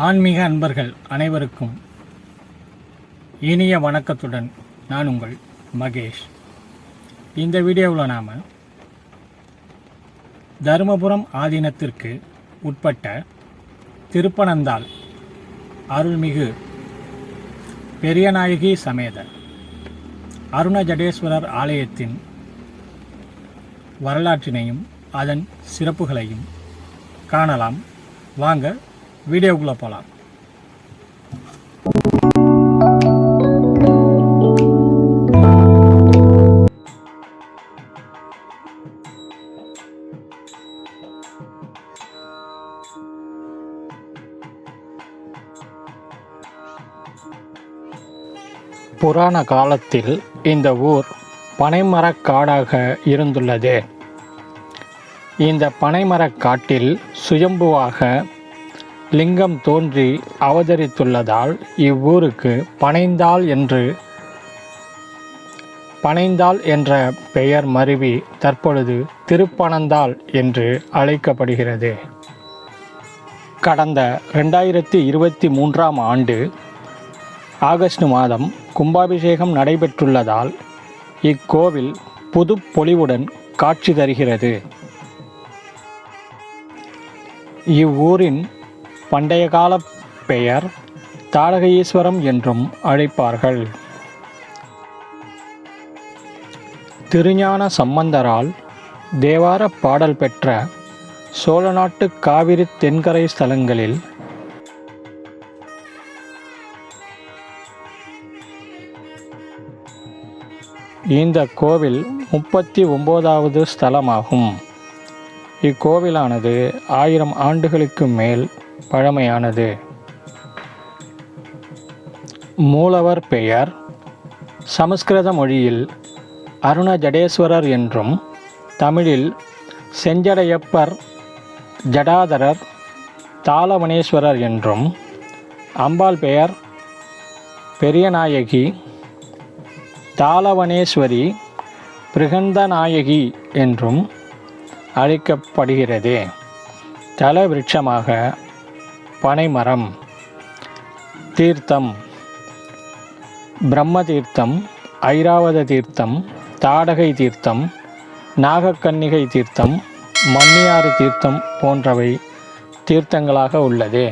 ஆன்மீக அன்பர்கள் அனைவருக்கும் இனிய வணக்கத்துடன் நான் உங்கள் மகேஷ். இந்த வீடியோவில் நாம் தருமபுரம் ஆதீனத்திற்கு உட்பட்ட திருப்பனந்தாள் அருள்மிகு பெரியநாயகி சமேத அருணஜடேஸ்வரர் ஆலயத்தின் வரலாற்றினையும் அதன் சிறப்புகளையும் காணலாம். வாங்க வீடியோக்குள்ளே போகலாம். புராண காலத்தில் இந்த ஊர் பனைமரக் காடாக இருந்துள்ளது. இந்த பனைமரக் காட்டில் சுயம்புவாக லிங்கம் தோன்றி அவதரித்துள்ளதால் இவ்வூருக்கு பனைந்தாள் என்று பனைந்தாள் என்ற பெயர் மருவி தற்பொழுது திருப்பனந்தாள் என்று அழைக்கப்படுகிறது. கடந்த ரெண்டாயிரத்தி இருபத்தி மூன்றாம் ஆண்டு ஆகஸ்ட் மாதம் கும்பாபிஷேகம் நடைபெற்றுள்ளதால் இக்கோவில் புது பொலிவுடன் காட்சி தருகிறது. இவ்வூரின் பண்டைய கால பெயர் தாடகையீஸ்வரம் என்றும் அழைப்பார்கள். திருஞான சம்பந்தரால் தேவார பாடல் பெற்ற சோழநாட்டு காவிரி தென்கரை ஸ்தலங்களில் இந்த கோவில் முப்பத்தி ஒம்போதாவது ஸ்தலமாகும். இக்கோவிலானது ஆயிரம் ஆண்டுகளுக்கு மேல் பழமையானது. மூலவர் பெயர் சமஸ்கிருத மொழியில் அருண ஜடேஸ்வரர் என்றும் தமிழில் செஞ்சடையப்பர் ஜடாதரர் தாளவனேஸ்வரர் என்றும் அம்பாள் பெயர் பெரியநாயகி தாளவனேஸ்வரி பிருகந்தநாயகி என்றும் அழைக்கப்படுகிறது. தல விருட்சமாக பனைமரம் தீர்த்தம் பிரம்ம தீர்த்தம் ஐராவத தீர்த்தம் தாடகை தீர்த்தம் நாகக்கன்னிகை தீர்த்தம் மன்னியாறு தீர்த்தம் போன்றவை தீர்த்தங்களாக உள்ளது.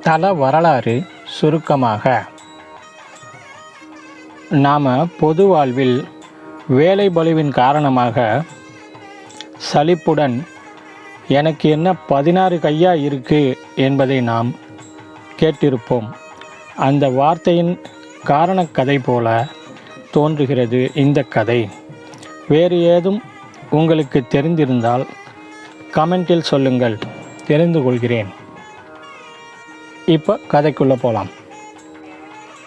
தல வரலாறு சுருக்கமாக. நாம் பொது வாழ்வில் வேலை பளுவின் காரணமாக சலிப்புடன் எனக்கு என்ன பதினாறு கையா இருக்கு? என்பதை நாம் கேட்டிருப்போம். அந்த வார்த்தையின் காரணக்கதை போல தோன்றுகிறது இந்த கதை. வேறு ஏதும் உங்களுக்கு தெரிந்திருந்தால் கமெண்டில் சொல்லுங்கள். தெரிந்து கொள்கிறேன். இப்போ கதைக்குள்ளே போகலாம்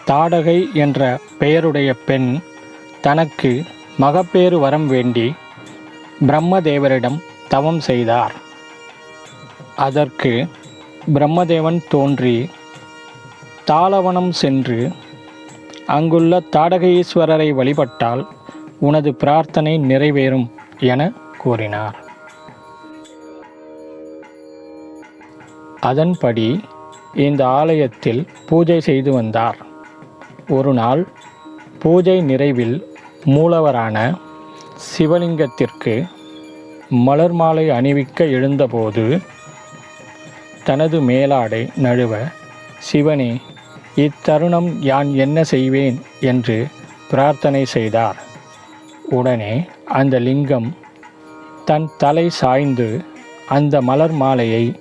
தாடகை என்ற பெயருடைய பெண் தனக்கு மகப்பேறு வரம் வேண்டி பிரம்மதேவரிடம் தவம் செய்தார். அதற்கு பிரம்மதேவன் தோன்றி தாளவனம் சென்று அங்குள்ள தாடகீஸ்வரரை வழிபட்டால் உனது பிரார்த்தனை நிறைவேறும் என கூறினார். அதன்படி இந்த ஆலயத்தில் பூஜை செய்து வந்தார். ஒரு நாள் பூஜை நிறைவில் மூலவரான சிவலிங்கத்திற்கு மலர் மாலை அணிவிக்க எழுந்தபோது தனது மேலாடை நழுவ சிவனே இத்தருணம் யான் என்ன செய்வேன்? என்று பிரார்த்தனை செய்தார். உடனே அந்த லிங்கம் தன் தலை சாய்ந்து அந்த மலர் மாலையை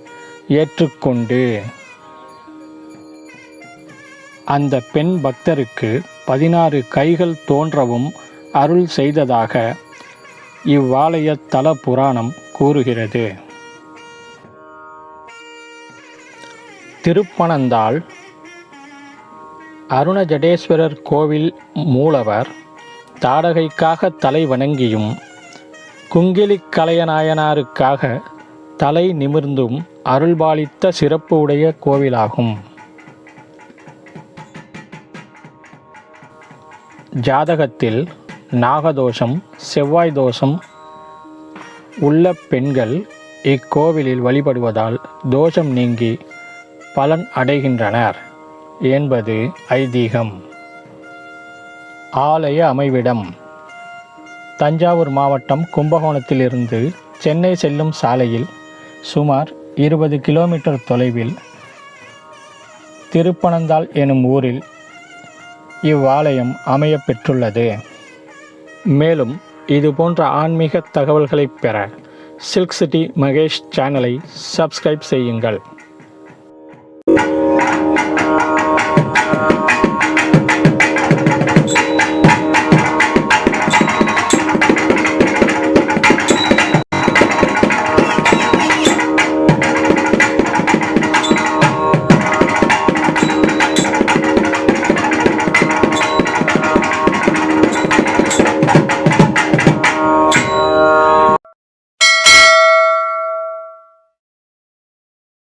ஏற்றுக்கொண்டு அந்த பெண் பக்தருக்கு பதினாறு கைகள் தோன்றவும் அருள் செய்ததாக இவ்வாலய தல புராணம் கூறுகிறது. திருப்பனந்தாள் அருணஜடேஸ்வரர் கோவில் மூலவர் தாடகைக்காக தலை வணங்கியும் குங்கிலி கலையநாயனாருக்காக தலை நிமிர்ந்தும் அருள்பாலித்த சிறப்பு உடைய கோவிலாகும். ஜாதகத்தில் நாகதோஷம் செவ்வாய் தோஷம் உள்ள பெண்கள் இக்கோவிலில் வழிபடுவதால் தோஷம் நீங்கி பலன் அடைகின்றனர் என்பது ஐதீகம். ஆலய அமைவிடம் தஞ்சாவூர் மாவட்டம் கும்பகோணத்திலிருந்து சென்னை செல்லும் சாலையில் சுமார் இருபது கிலோமீட்டர் தொலைவில் திருப்பனந்தாள் எனும் ஊரில் இவ்வாலயம் அமையப் பெற்றுள்ளது. மேலும் இது போன்ற ஆன்மீக தகவல்களை பெற சில்க் சிட்டி மகேஷ் சேனலை சப்ஸ்கிரைப் செய்யுங்கள்.